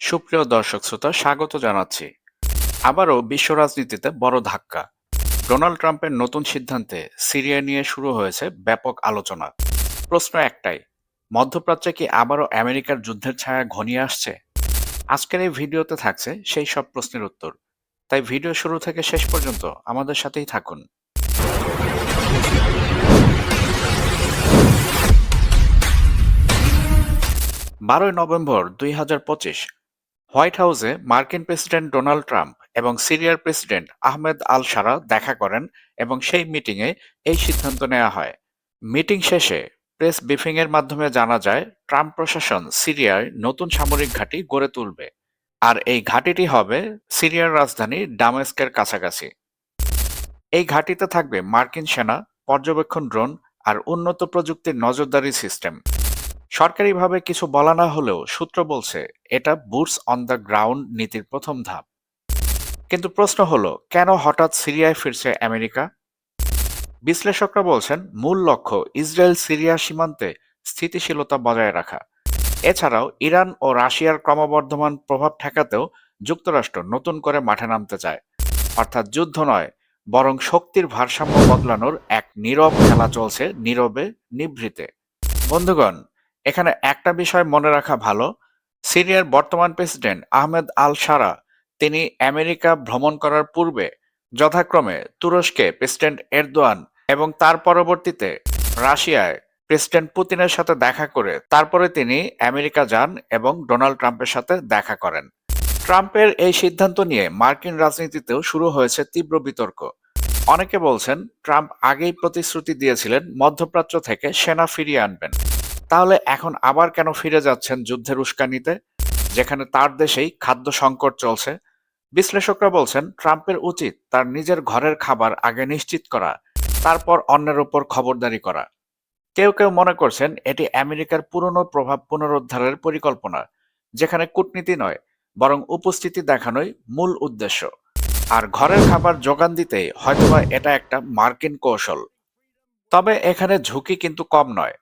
সুপ্রিয় দর্শক শ্রোতা, স্বাগত জানাচ্ছি। আবারও বিশ্ব রাজনীতিতে বড় ধাক্কা। ডোনাল্ড ট্রাম্পের নতুন সিদ্ধান্তে সিরিয়া নিয়ে শুরু হয়েছে ব্যাপক আলোচনা। প্রশ্ন একটাই, মধ্যপ্রাচ্যে কি আবারও আমেরিকার যুদ্ধের ছায়া ঘনিয়ে আসছে? আজকের এই ভিডিওতে থাকছে সেই সব প্রশ্নের উত্তর। তাই ভিডিও শুরু থেকে শেষ পর্যন্ত আমাদের সাথেই থাকুন। বারোই নভেম্বর দুই হাজার পঁচিশ হোয়াইট হাউসে মার্কিন প্রেসিডেন্ট ডোনাল্ড ট্রাম্প এবং সিরিয়ার প্রেসিডেন্ট আহমেদ আল সারা দেখা করেন এবং সেই মিটিংয়ে এই সিদ্ধান্ত নেওয়া হয়। মিটিং শেষে প্রেস ব্রিফিংয়ের মাধ্যমে জানা যায়, ট্রাম্প প্রশাসন সিরিয়ায় নতুন সামরিক ঘাঁটি গড়ে তুলবে। আর এই ঘাঁটিটি হবে সিরিয়ার রাজধানী ডামেস্কের কাছাকাছি। এই ঘাঁটিতে থাকবে মার্কিন সেনা, পর্যবেক্ষণ ড্রোন আর উন্নত প্রযুক্তির নজরদারি সিস্টেম। সরকারিভাবে কিছু বলা না হলেও সূত্র বলছে, এটা বুটস অন দ্য গ্রাউন্ড নীতির প্রথম ধাপ। কিন্তু প্রশ্ন হলো, কেন হঠাৎ সিরিয়ায় ফিরছে আমেরিকা? বিশ্লেষকরা বলছেন, মূল লক্ষ্য ইসরায়েল সিরিয়া সীমান্তে স্থিতিশীলতা বজায় রাখা। এছাড়াও ইরান ও রাশিয়ার ক্রমবর্ধমান প্রভাব ঠেকাতেও যুক্তরাষ্ট্র নতুন করে মাঠে নামতে চায়। অর্থাৎ যুদ্ধ নয়, বরং শক্তির ভারসাম্য বদলানোর এক নীরব খেলা চলছে নীরবে নিভৃতে। বন্ধুগণ এখানে একটা বিষয় মনে রাখা ভালো। সিরিয়ার বর্তমান প্রেসিডেন্ট আহমেদ আল সারা তিনি আমেরিকা ভ্রমণ করার পূর্বে যথাক্রমে তুরস্কে প্রেসিডেন্ট এরদোয়ান এবং তার পরবর্তীতে রাশিয়ায় প্রেসিডেন্ট পুতিনের সাথে দেখা করে তারপরে তিনি আমেরিকা যান এবং ডোনাল্ড ট্রাম্পের সাথে দেখা করেন। ট্রাম্পের এই সিদ্ধান্ত নিয়ে মার্কিন রাজনীতিতেও শুরু হয়েছে তীব্র বিতর্ক। অনেকে বলছেন, ট্রাম্প আগেই প্রতিশ্রুতি দিয়েছিলেন মধ্যপ্রাচ্য থেকে সেনা ফিরিয়ে আনবেন। তাহলে এখন আবার কেন ফিরে যাচ্ছেন যুদ্ধের উস্কানিতে? যেখানে তার দেশেই খাদ্য সংকট চলছে। বিশ্লেষকরা বলছেন, ট্রাম্পের উচিত তার নিজের ঘরের খাবার আগে নিশ্চিত করা, তারপর অন্যের ওপর খবরদারি করা। কেউ কেউ মনে করছেন, এটি আমেরিকার পুরনো প্রভাব পুনরুদ্ধারের পরিকল্পনা, যেখানে কূটনীতি নয়, বরং উপস্থিতি দেখানোই মূল উদ্দেশ্য। আর ঘরের খাবার যোগান দিতেই হয়তোবা এটা একটা মার্কিন কৌশল। তবে এখানে ঝুঁকি কিন্তু কম নয়।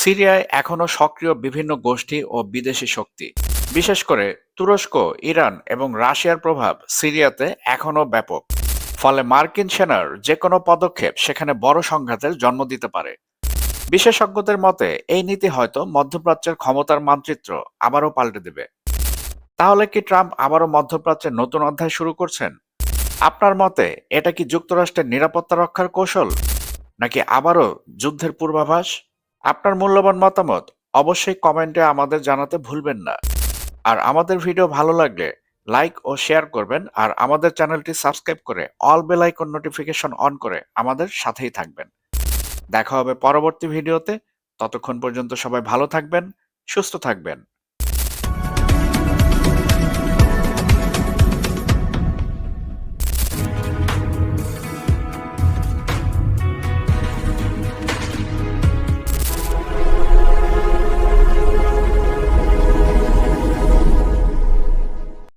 সিরিয়ায় এখনও সক্রিয় বিভিন্ন গোষ্ঠী ও বিদেশি শক্তি। বিশেষ করে তুরস্ক, ইরান এবং রাশিয়ার প্রভাব সিরিয়াতে এখনও ব্যাপক। ফলে মার্কিন সেনার যে কোনো পদক্ষেপ সেখানে বড় সংঘাতের জন্ম দিতে পারে। বিশেষজ্ঞদের মতে, এই নীতি হয়তো মধ্যপ্রাচ্যের ক্ষমতার মানচিত্র আবারও পাল্টে দেবে। তাহলে কি ট্রাম্প আবারও মধ্যপ্রাচ্যের নতুন অধ্যায় শুরু করছেন? আপনার মতে, এটা কি যুক্তরাষ্ট্রের নিরাপত্তা রক্ষার কৌশল? নাকি আবারও যুদ্ধের পূর্বাভাস? আপনার মূল্যবান মতামত অবশ্যই কমেন্টে আমাদের জানাতে ভুলবেন না। আর আমাদের ভিডিও ভালো লাগলে লাইক ও শেয়ার করবেন আর আমাদের চ্যানেলটি সাবস্ক্রাইব করে all bell icon notification on করে আমাদের সাথেই থাকবেন। দেখা হবে পরবর্তী ভিডিওতে। ততক্ষণ পর্যন্ত সবাই ভালো থাকবেন, সুস্থ থাকবেন।